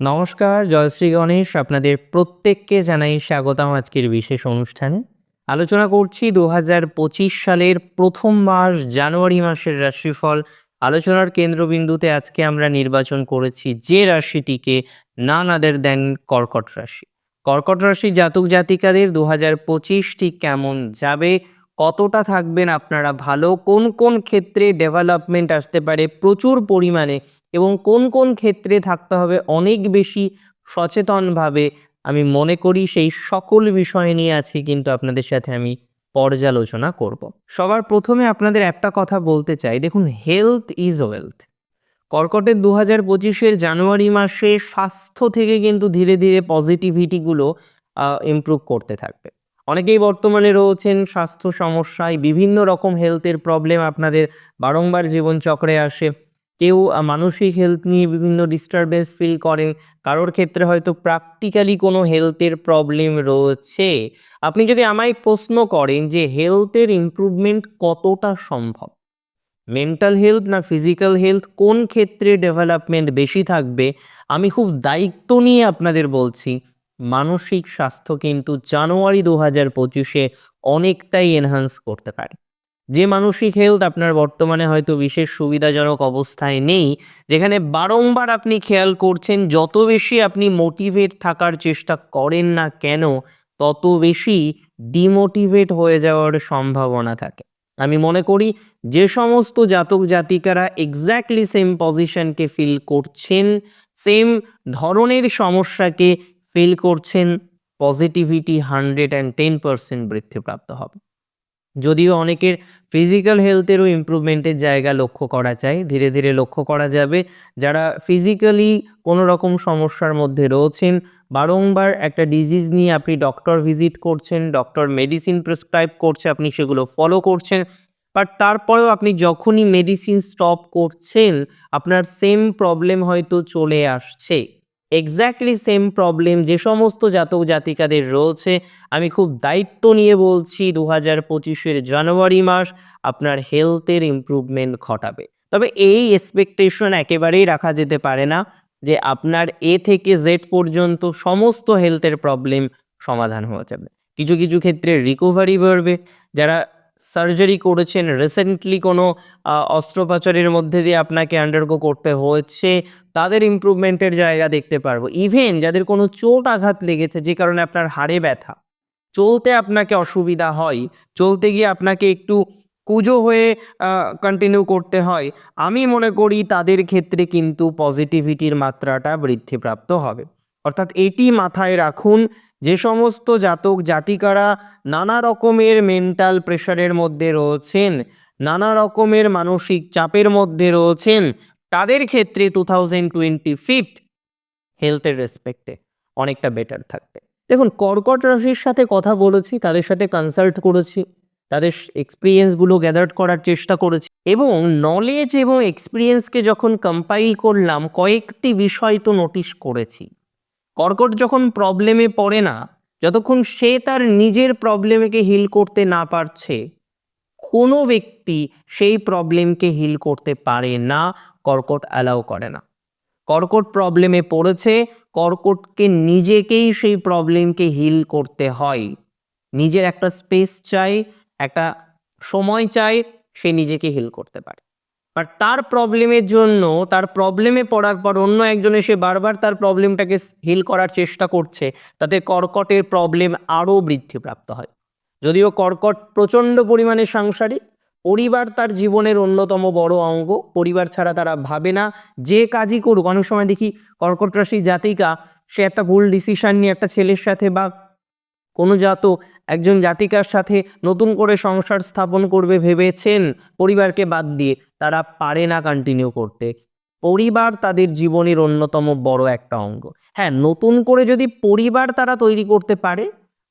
নমস্কার, জয়শ্রী গণেশ, আপনাদের প্রত্যেককে জানাই স্বাগতম আজকের বিশেষ অনুষ্ঠানে। আলোচনা করছি দু হাজার পঁচিশ সালের প্রথম মাস, জানুয়ারি মাসের রাশিফল। আলোচনার কেন্দ্রবিন্দুতে আজকে আমরা নির্বাচন করেছি যে রাশিটিকে নান আদার দেন কর্কট রাশি। কর্কট রাশি জাতক জাতিকাদের দু হাজার পঁচিশ ঠিক কেমন যাবে কতটা থাকবেন আপনারা ভালো? কোন কোন ক্ষেত্রে ডেভেলপমেন্ট আসতে পারে? প্রচুর পরিমাণে এবং কোন কোন ক্ষেত্রে থাকতে হবে অনেক বেশি সচেতনভাবে? আমি মনে করি সেই সকল বিষয় নিয়ে আজকে কিন্তু আপনাদের সাথে আমি পর্যালোচনা করব। সবার প্রথমে আপনাদের একটা কথা বলতে চাই। দেখুন হেলথ ইজ ওয়েলথ কর্কটের দু হাজার পঁচিশের জানুয়ারি মাসে স্বাস্থ্য থেকে কিন্তু ধীরে ধীরে পজিটিভিটিগুলো ইমপ্রুভ করতে থাকবে। অনেকেই বর্তমানে রয়েছেন স্বাস্থ্য সমস্যায়, বিভিন্ন রকম হেলথের প্রবলেম আপনাদের বারংবার জীবনচক্রে আসে। কেউ মানসিক হেলথ নিয়ে বিভিন্ন ডিস্টারবেন্স ফিল করেন, কারোর ক্ষেত্রে হয়তো প্র্যাকটিক্যালি কোনো হেলথের প্রবলেম রয়েছে। আপনি যদি আমায় প্রশ্ন করেন যে হেলথের ইমপ্রুভমেন্ট কতটা সম্ভব? মেন্টাল হেলথ না ফিজিক্যাল হেলথ কোন ক্ষেত্রে ডেভেলপমেন্ট বেশি থাকবে? আমি খুব দায়িত্ব নিয়ে আপনাদের বলছি। মানসিক স্বাস্থ্য কিন্তু জানুয়ারি দু হাজার পঁচিশে অনেকটাই এনহান্স করতে পারে। যে মানসিক হেলথ আপনার বর্তমানে হয়তো বিশেষ সুবিধাজনক অবস্থায় নেই, যেখানে বারংবার আপনি খেয়াল করছেন, যত বেশি আপনি মোটিভেট থাকার চেষ্টা করেন না কেন, তত বেশি ডিমোটিভেট হয়ে যাওয়ার সম্ভাবনা থাকে। আমি মনে করি যে সমস্ত জাতক জাতিকারা এক্স্যাক্টলি সেম পজিশনকে ফিল করছেন সেম ধরনের সমস্যাকে ফিল করছেন positivity hundred and ten percent বৃদ্ধিপ্রাপ্ত হবে। যদিও অনেকের ফিজিক্যাল হেলথেরও ইমপ্রুভমেন্টের জায়গা লক্ষ্য করা যায়, ধীরে ধীরে লক্ষ্য করা যাবে। যারা ফিজিক্যালি কোনো রকম সমস্যার মধ্যে রয়েছেন, বারংবার একটা ডিজিজ নিয়ে আপনি ডক্টর ভিজিট করছেন ডক্টর মেডিসিন প্রেসক্রাইব করছে, আপনি সেগুলো ফলো করছেন বাট তারপরেও আপনি যখনই মেডিসিন স্টপ করছেন, আপনার সেম প্রবলেম হয়তো চলে আসছে। এক্স্যাক্টলি সেম প্রবলেম যে সমস্ত জাতক জাতিকাদের রয়েছে। আমি খুব দায়িত্ব নিয়ে বলছি দু হাজার পঁচিশের জানুয়ারি মাস আপনার হেলথের ইমপ্রুভমেন্ট ঘটাবে। তবে এই এক্সপেকটেশন একেবারেই রাখা যেতে পারে না যে আপনার এ থেকে জেড পর্যন্ত সমস্ত হেলথের প্রবলেম সমাধান হয়ে যাবে। কিছু কিছু ক্ষেত্রে রিকভারি বাড়বে। যারা সার্জারি করেছেন। রিসেন্টলি কোনো অস্ত্রোপচারের মধ্যে দিয়ে আপনাকে আন্ডারগো করতে হয়েছে তাদের ইমপ্রুভমেন্টের জায়গা দেখতে পারব। ইভেন যাদের কোনো চোট আঘাত লেগেছে, যে কারণে আপনার হাড়ে ব্যথা, চলতে আপনাকে অসুবিধা হয়, চলতে গিয়ে আপনাকে একটু কুজো হয়ে কন্টিনিউ করতে হয়, আমি মনে করি তাদের ক্ষেত্রে কিন্তু পজিটিভিটির মাত্রাটা বৃদ্ধিপ্রাপ্ত হবে। অর্থাৎ এটি মাথায় রাখুন যে সমস্ত জাতক জাতিকারা নানা রকমের মেন্টাল প্রেশারের মধ্যে রয়েছেন, নানা রকমের মানসিক চাপের মধ্যে রয়েছেন, তাদের ক্ষেত্রে টু থাউজেন্ড টোয়েন্টি ফিফথ হেলথের রেসপেক্টে অনেকটা বেটার থাকবে। দেখুন, কর্কট রাশির সাথে কথা বলেছি, তাদের সাথে কনসাল্ট করেছি, তাদের এক্সপিরিয়েন্সগুলো গ্যাদার করার চেষ্টা করেছি এবং নলেজ এবং এক্সপিরিয়েন্সকে যখন কম্পাইল করলাম, কয়েকটি বিষয় তো নোটিশ করেছি। কর্কট যখন প্রবলেমে পড়ে না, যতক্ষণ সে তার নিজের প্রবলেমকে হিল করতে না পারছে, কোনো ব্যক্তি সেই প্রবলেমকে হিল করতে পারে না, কর্কট অ্যালাউ করে না। কর্কট প্রবলেমে পড়েছে, কর্কটকে নিজেকেই সেই প্রবলেমকে হিল করতে হয়। নিজের একটা স্পেস চাই একটা সময় চাই সে নিজেকে হিল করতে পারে। আর তার প্রবলেমের জন্য, তার প্রবলেমে পড়ার পর অন্য একজন এসে বারবার তার প্রবলেমটাকে হিল করার চেষ্টা করছে, তাতে কর্কটের প্রবলেম আরও বৃদ্ধিপ্রাপ্ত হয়। যদিও কর্কট প্রচণ্ড পরিমাণে সাংসারিক, পরিবার তার জীবনের অন্যতম বড় অঙ্গ, পরিবার ছাড়া তারা ভাবে না, যে কাজই করুক, অনেক সময় দেখি কর্কট রাশি জাতিকা, সে একটা ভুল ডিসিশন নিয়ে একটা ছেলের সাথে বা কোনো জাত একজন জাতিকার সাথে নতুন করে সংসার স্থাপন করবে ভেবেছেন পরিবারকে বাদ দিয়ে, তারা পারে না কন্টিনিউ করতে। পরিবার তাদের জীবনের অন্যতম বড় একটা অঙ্গ। হ্যাঁ নতুন করে যদি পরিবার তারা তৈরি করতে পারে,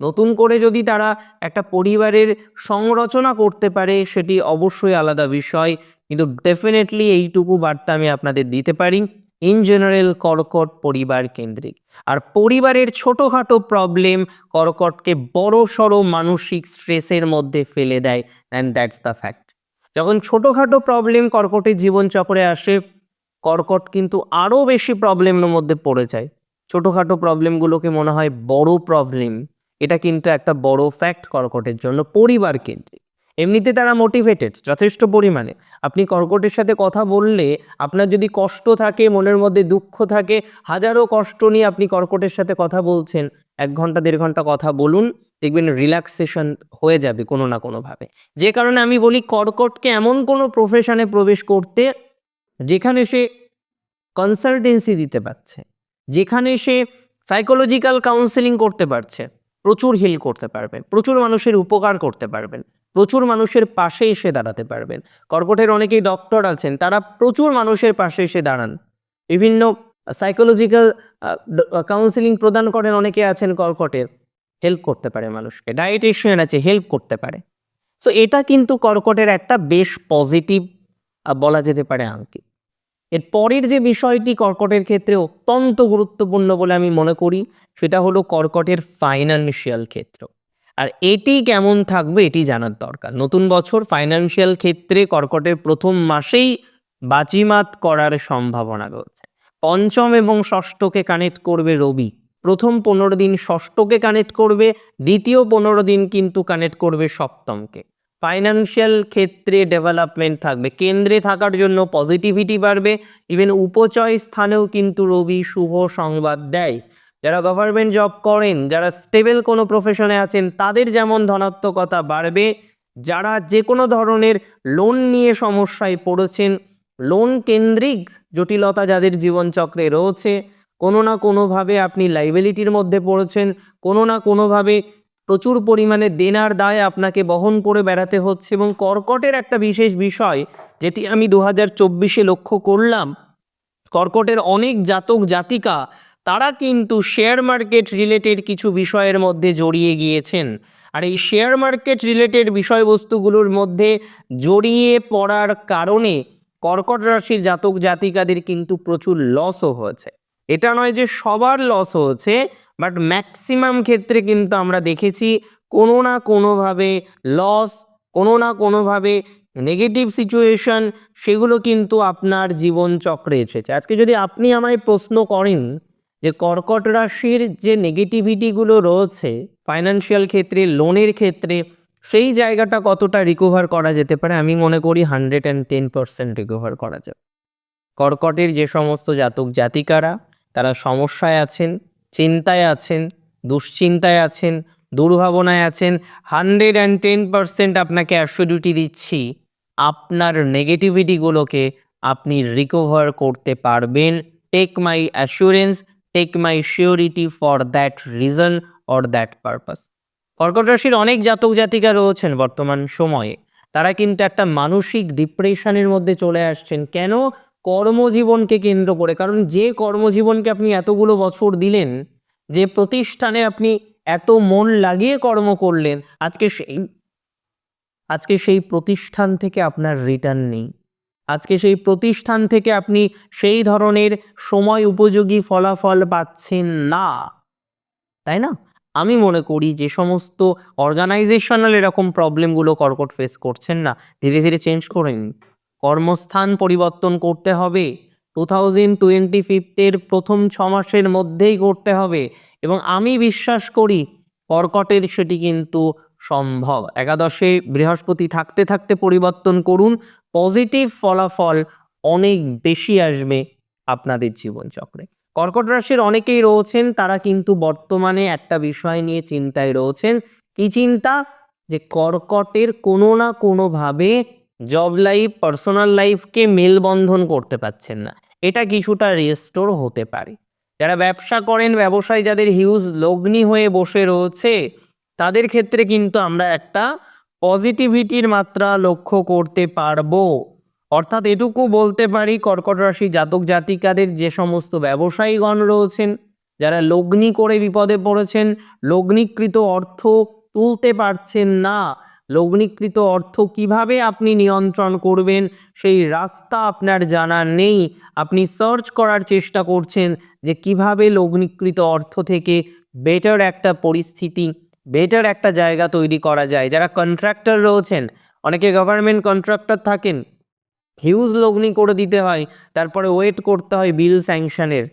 নতুন করে যদি তারা একটা পরিবারের সংরচনা করতে পারে, সেটি অবশ্যই আলাদা বিষয়। কিন্তু ডেফিনেটলি এইটুকু বার্তা আমি আপনাদের দিতে পারি। ইন জেনারেল কর্কট পরিবার কেন্দ্রিক। আর পরিবারের ছোটোখাটো প্রবলেম কর্কটকে বড় সড়ো মানসিক স্ট্রেসের মধ্যে ফেলে দেয় অ্যান্ড দ্যাটস দ্য ফ্যাক্ট যখন ছোটোখাটো প্রবলেম কর্কটের জীবনচক্রে আসে, কর্কট কিন্তু আরও বেশি প্রবলেমের মধ্যে পড়ে যায়। ছোটোখাটো প্রবলেমগুলোকে মনে হয় বড় প্রবলেম এটা কিন্তু একটা বড় ফ্যাক্ট কর্কটের জন্য পরিবার কেন্দ্রিক। এমনিতে তারা মোটিভেটেড যথেষ্ট পরিমাণে। আপনি কর্কটের সাথে কথা বললে আপনার যদি কষ্ট থাকে, মনের মধ্যে দুঃখ থাকে, হাজারো কষ্ট নিয়ে আপনি কর্কটের সাথে কথা বলছেন, এক ঘণ্টা, দেড় ঘণ্টা কথা বলুন, দেখবেন রিল্যাক্সেশন হয়ে যাবে কোনো না কোনোভাবে। যে কারণে আমি বলি কর্কটকে এমন কোনো প্রফেশনে প্রবেশ করতে যেখানে সে কনসালটেন্সি দিতে পারছে, যেখানে সে সাইকোলজিক্যাল কাউন্সেলিং করতে পারছে, প্রচুর হিল করতে পারবেন, প্রচুর মানুষের উপকার করতে পারবেন। প্রচুর মানুষের পাশে এসে দাঁড়াতে পারবেন। কর্কটের অনেকেই ডক্টর আছেন, তারা প্রচুর মানুষের পাশে এসে দাঁড়ান। বিভিন্ন সাইকোলজিক্যাল কাউন্সিলিং প্রদান করেন অনেকে আছেন কর্কটের। হেল্প করতে পারে মানুষকে। ডায়েটিশিয়ান আছে হেল্প করতে পারে। সো এটা কিন্তু কর্কটের একটা বেশ পজিটিভ বলা যেতে পারে আঙ্কি এর পরের যে বিষয়টি কর্কটের ক্ষেত্রে অত্যন্ত গুরুত্বপূর্ণ বলে আমি মনে করি, সেটা হলো কর্কটের ফাইন্যান্সিয়াল ক্ষেত্র। আর এটি কেমন থাকবে এটি জানার দরকার। নতুন বছর ফাইন্যান্সিয়াল ক্ষেত্রে কর্কটের প্রথম মাসেই বাজিমাত করার সম্ভাবনা রয়েছে। পঞ্চম এবং ষষ্ঠকে কানেক্ট করবে রবি। প্রথম পনেরো দিন ষষ্ঠকে কানেক্ট করবে, দ্বিতীয় পনেরো দিন কিন্তু কানেক্ট করবে সপ্তমকে। ফাইন্যান্সিয়াল ক্ষেত্রে ডেভেলপমেন্ট থাকবে। কেন্দ্রে থাকার জন্য পজিটিভিটি বাড়বে। ইভেন উপচয় স্থানেও কিন্তু রবি শুভ সংবাদ দেয়। যারা গভর্নমেন্ট জব করেন, যারা স্টেবল কোনো প্রফেশনে আছেন, তাদের যেমন ধনাত্মকতা বাড়বে, যারা যে কোনো ধরনের লোন নিয়ে সমস্যায় পড়েছেন লোন কেন্দ্রিক জটিলতা যাদের জীবনচক্রে রয়েছে, কোনো না কোনোভাবে আপনি লাইবিলিটির মধ্যে পড়েছেন, কোনো না কোনোভাবে প্রচুর পরিমাণে দেনার দায় আপনাকে বহন করে বেড়াতে হচ্ছে এবং কর্কটের একটা বিশেষ বিষয় যেটি আমি দু হাজার চব্বিশে লক্ষ্য করলাম, কর্কটের অনেক জাতক, জাতিকা তারা কিন্তু শেয়ার মার্কেট রিলেটেড কিছু বিষয়ের মধ্যে জড়িয়ে গিয়েছেন। আর এই শেয়ার মার্কেট রিলেটেড বিষয়বস্তুগুলোর মধ্যে জড়িয়ে পড়ার কারণে কর্কট রাশির জাতক জাতিকাদের কিন্তু প্রচুর লসও হয়েছে। এটা নয় যে সবার লস হয়েছে বাট ম্যাক্সিমাম ক্ষেত্রে কিন্তু আমরা দেখেছি কোনো না কোনোভাবে লস কোনো না কোনোভাবে নেগেটিভ সিচুয়েশন সেগুলো কিন্তু আপনার জীবন চক্রে এসেছে। আজকে যদি আপনি আমায় প্রশ্ন করেন যে কর্কট রাশির যে নেগেটিভিটিগুলো রয়েছে ফাইন্যান্সিয়াল ক্ষেত্রে লোনের ক্ষেত্রে, সেই জায়গাটা কতটা রিকভার করা যেতে পারে? আমি মনে করি hundred and ten percent recover করা যাবে। কর্কটের যে সমস্ত জাতক জাতিকারা, তারা সমস্যায় আছেন, চিন্তায় আছেন, দুশ্চিন্তায় আছেন, দুর্ভাবনায় আছেন হান্ড্রেড অ্যান্ড টেন পার্সেন্ট আপনাকে অ্যাসিডিটি দিচ্ছি, আপনার নেগেটিভিটিগুলোকে আপনি রিকভার করতে পারবেন। Take my assurance take my surety for that reason or that purpose কর্কট রাশির অনেক জাতক জাতিকা রয়েছেন বর্তমান সময়ে। তারা কিন্তু একটা মানসিক ডিপ্রেশনের মধ্যে চলে আসছেন। কেন? কর্মজীবনকে কেন্দ্র করে। কারণ যে কর্মজীবনকে আপনি এতগুলো বছর দিলেন, যে প্রতিষ্ঠানে আপনি এত মন লাগিয়ে কর্ম করলেন, আজকে সেই আজকে সেই প্রতিষ্ঠান থেকে আপনার রিটার্ন নেই। আজকে সেই প্রতিষ্ঠান থেকে আপনি সেই ধরনের সময় উপযোগী ফলাফল পাচ্ছেন না। তাই না? আমি মনে করি যে সমস্ত অর্গানাইজেশনাল এরকম প্রবলেমগুলো কর্কট ফেস করছেন না। ধীরে ধীরে চেঞ্জ করে নিন। কর্মস্থান পরিবর্তন করতে হবে। টু থাউজেন্ড টোয়েন্টি ফিফথের প্রথম ছ মাসের মধ্যেই করতে হবে। এবং আমি বিশ্বাস করি কর্কটের সেটি কিন্তু সম্ভব। একাদশে বৃহস্পতি থাকতে থাকতে পরিবর্তন করুন। পজিটিভ ফলাফল অনেক বেশি আসবে আপনাদের জীবনচক্রে। কর্কট রাশির অনেকেই রয়েছেন, তারা কিন্তু বর্তমানে একটা বিষয় নিয়ে চিন্তায় রয়েছেন। কি চিন্তা? যে কর্কটের কোনো না কোনোভাবে জব লাইফ পার্সোনাল লাইফকে মেলবন্ধন করতে পারছেন না। এটা কিছুটা রেস্টোর হতে পারে। যারা ব্যবসা করেন, ব্যবসায় যাদের হিউজ লগ্নি হয়ে বসে রয়েছে তাদের ক্ষেত্রে কিন্তু আমরা একটা পজিটিভিটির মাত্রা লক্ষ্য করতে পারব। অর্থাৎ এটুকু বলতে পারি, কর্কট রাশি জাতক জাতিকাদের যে সমস্ত ব্যবসায়ীগণ রয়েছেন, যারা লগ্নি করে বিপদে পড়েছেন, লগ্নিকৃত অর্থ তুলতে পারছেন না, লগ্নিকৃত অর্থ কীভাবে আপনি নিয়ন্ত্রণ করবেন, সেই রাস্তা আপনার জানা নেই। আপনি সার্চ করার চেষ্টা করছেন যে কীভাবে লগ্নিকৃত অর্থ থেকে বেটার একটা পরিস্থিতি বেটার একটা জায়গা তৈরি করা যায়। যারা কন্ট্রাক্টর রয়েছেন, অনেকে গভর্নমেন্ট কন্ট্রাক্টর থাকেন হিউজ লগ্নি করে দিতে হয়, তারপরে ওয়েট করতে হয় বিল স্যাংশনের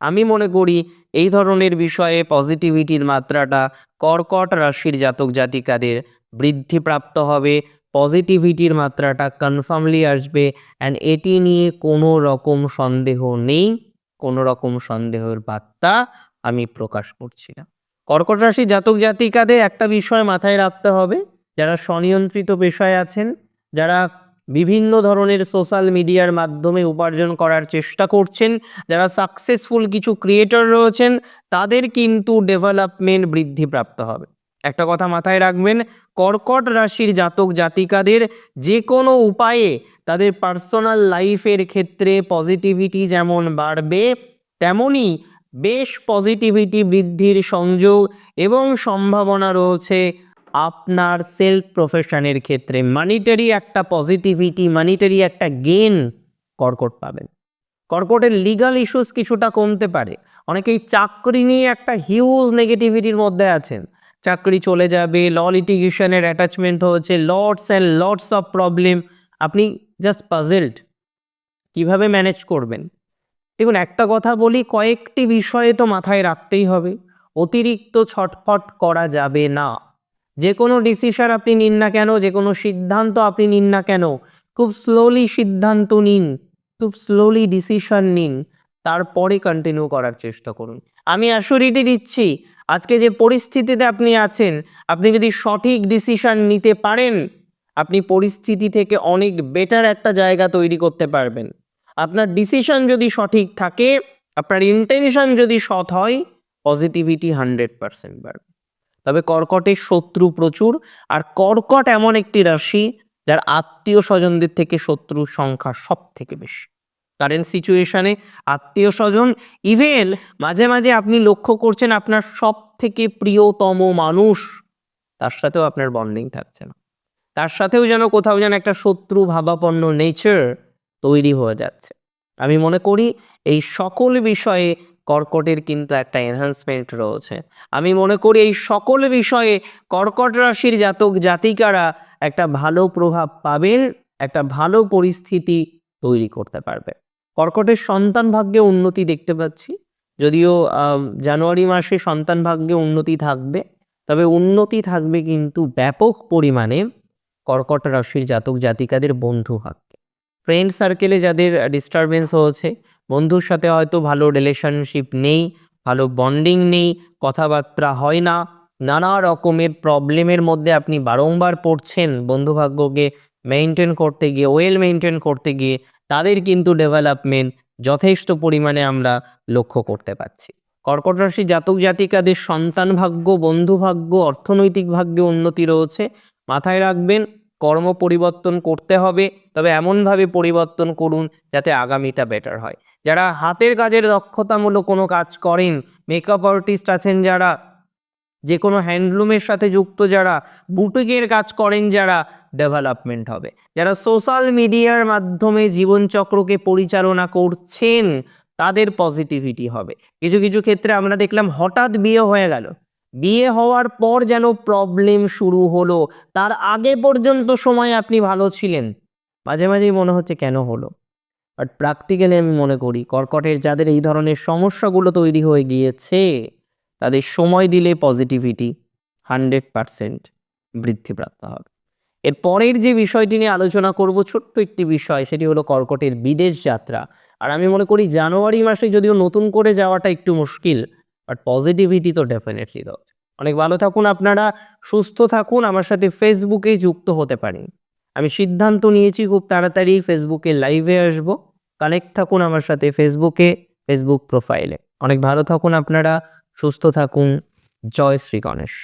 আমি মনে করি, এই ধরনের বিষয়ে পজিটিভিটির মাত্রাটা কর্কট রাশির জাতক জাতিকাদের বৃদ্ধিপ্রাপ্ত হবে। পজিটিভিটির মাত্রাটা কনফার্মলি আসবে অ্যান্ড এটি নিয়ে কোনো রকম সন্দেহ নেই, কোনো রকম সন্দেহের বার্তা আমি প্রকাশ করছি না। কর্কট রাশি জাতক জাতিকাদের একটা বিষয় মাথায় রাখতে হবে। যারা স্বনিয়ন্ত্রিত পেশায় আছেন, যারা বিভিন্ন ধরনের সোশ্যাল মিডিয়ার মাধ্যমে উপার্জন করার চেষ্টা করছেন, যারা সাকসেসফুল কিছু ক্রিয়েটর রয়েছেন, তাদের কিন্তু ডেভেলপমেন্ট বৃদ্ধিপ্রাপ্ত হবে। একটা কথা মাথায় রাখবেন, কর্কট রাশির জাতক জাতিকাদের যে কোনো উপায়ে তাদের পার্সোনাল লাইফের ক্ষেত্রে পজিটিভিটি যেমন বাড়বে, তেমনই বেশ পজিটিভিটি বৃদ্ধির সংযোগ এবং সম্ভাবনা রয়েছে আপনার সেলফ প্রফেশনের ক্ষেত্রে। মানিটারি একটা পজিটিভিটি মানিটারি একটা গেন কর্কট পাবেন। কর্কটের লিগাল ইস্যুস কিছুটা কমতে পারে। অনেকেই চাকরি নিয়ে একটা হিউজ নেগেটিভিটির মধ্যে আছেন। চাকরি চলে যাবে ল লিটিগেশনের অ্যাটাচমেন্ট হয়েছে lots and lots of problem আপনি জাস্ট পাজেলড কীভাবে ম্যানেজ করবেন। দেখুন, একটা কথা বলি, কয়েকটি বিষয়ে তো মাথায় রাখতেই হবে। অতিরিক্ত ছটফট করা যাবে না। যে কোনো ডিসিশন আপনি নিন না কেন যে কোনো সিদ্ধান্ত আপনি নিন না কেন, খুব স্লোলি সিদ্ধান্ত নিন, খুব স্লোলি ডিসিশন নিন, তারপরে কন্টিনিউ করার চেষ্টা করুন। আমি অ্যাসুরিটি দিচ্ছি, আজকে যে পরিস্থিতিতে আপনি আছেন, আপনি যদি সঠিক ডিসিশন নিতে পারেন, আপনি পরিস্থিতি থেকে অনেক বেটার একটা জায়গা তৈরি করতে পারবেন। আপনার ডিসিশন যদি সঠিক থাকে, আপনার ইন্টেনশন যদি সৎ হয় পজিটিভিটি হান্ড্রেড পার্সেন্ট বাড়বে। তবে কর্কটের শত্রু প্রচুর, আর কর্কট এমন একটি রাশি যার আত্মীয় স্বজনদের থেকে শত্রুর সংখ্যা সব থেকে বেশি কারেন্ট সিচুয়েশনে আত্মীয় স্বজন ইভেন মাঝে মাঝে আপনি লক্ষ্য করছেন আপনার সব থেকে প্রিয়তম মানুষ, তার সাথেও আপনার বন্ডিং থাকছে না। তার সাথেও যেন কোথাও যেন একটা শত্রু ভাবাপন্ন নেচার তৈরি হয়ে যাচ্ছে। আমি মনে করি এই সকল বিষয়ে কর্কটের কিন্তু একটা এনহান্সমেন্ট রয়েছে। আমি মনে করি এই সকল বিষয়ে কর্কট রাশির জাতক জাতিকারা একটা ভালো প্রভাব পাবেন, একটা ভালো পরিস্থিতি তৈরি করতে পারবে। কর্কটের সন্তান ভাগ্যে উন্নতি দেখতে পাচ্ছি। যদিও জানুয়ারি মাসে সন্তান ভাগ্যে উন্নতি থাকবে, তবে উন্নতি থাকবে কিন্তু ব্যাপক পরিমাণে কর্কট রাশির জাতক জাতিকাদের বন্ধু ভাগ্যে। ফ্রেন্ড সার্কেলে যাদের ডিস্টারবেন্স হয়েছে, বন্ধুর সাথে হয়তো ভালো রিলেশনশিপ নেই, ভালো বন্ডিং নেই, কথাবার্তা হয় না, নানা রকমের প্রবলেমের মধ্যে আপনি বারংবার পড়ছেন বন্ধুভাগ্যকে মেনটেন করতে গিয়ে ওয়েল মেনটেন করতে গিয়ে, তাদের কিন্তু ডেভেলপমেন্ট যথেষ্ট পরিমাণে আমরা লক্ষ্য করতে পারছি। কর্কট রাশি জাতক জাতিকাদের সন্তান ভাগ্য বন্ধু ভাগ্য অর্থনৈতিক ভাগ্যে উন্নতি রয়েছে। মাথায় রাখবেন কর্ম পরিবর্তন করতে হবে, তবে এমনভাবে পরিবর্তন করুন যাতে আগামীটা বেটার হয়। যারা হাতের কাজের দক্ষতামূলক কোনো কাজ করেন মেকআপ আর্টিস্ট আছেন যারা যে কোনো হ্যান্ডলুমের সাথে যুক্ত যারা বুটিকের কাজ করেন যারা ডেভেলপমেন্ট হবে। যারা সোশ্যাল মিডিয়ার মাধ্যমে জীবনচক্রকে পরিচালনা করছেন, তাদের পজিটিভিটি হবে। কিছু কিছু ক্ষেত্রে আমরা দেখলাম হঠাৎ বিয়ে হয়ে গেল। বিয়ে হওয়ার পর যেন প্রবলেম শুরু হলো, তার আগে পর্যন্ত সময় আপনি ভালো ছিলেন। মাঝে মাঝেই মনে হচ্ছে কেন হলো? বাট প্র্যাকটিক্যালি আমি মনে করি, কর্কটের যাদের এই ধরনের সমস্যাগুলো তৈরি হয়ে গিয়েছে, তাদের সময় দিলে পজিটিভিটি হান্ড্রেড পারসেন্ট বৃদ্ধিপ্রাপ্ত হবে। এর পরের যে বিষয়টি নিয়ে আলোচনা করব, ছোট্ট একটি বিষয়, সেটি হলো কর্কটের বিদেশ যাত্রা। আর আমি মনে করি, জানুয়ারি মাসে যদিও নতুন করে যাওয়াটা একটু মুশকিল বাট পজিটিভিটি তো ডেফিনেটলি দাও অনেক ভালো থাকুন আপনারা, সুস্থ থাকুন, আমার সাথে ফেসবুকে যুক্ত হতে পারেন আমি সিদ্ধান্ত নিয়েছি, খুব তাড়াতাড়ি ফেসবুকে লাইভে আসব। কানেক্ট থাকুন আমার সাথে ফেসবুকে ফেসবুক প্রোফাইলে অনেক ভালো থাকুন আপনারা, সুস্থ থাকুন। জয় শ্রী গণেশ।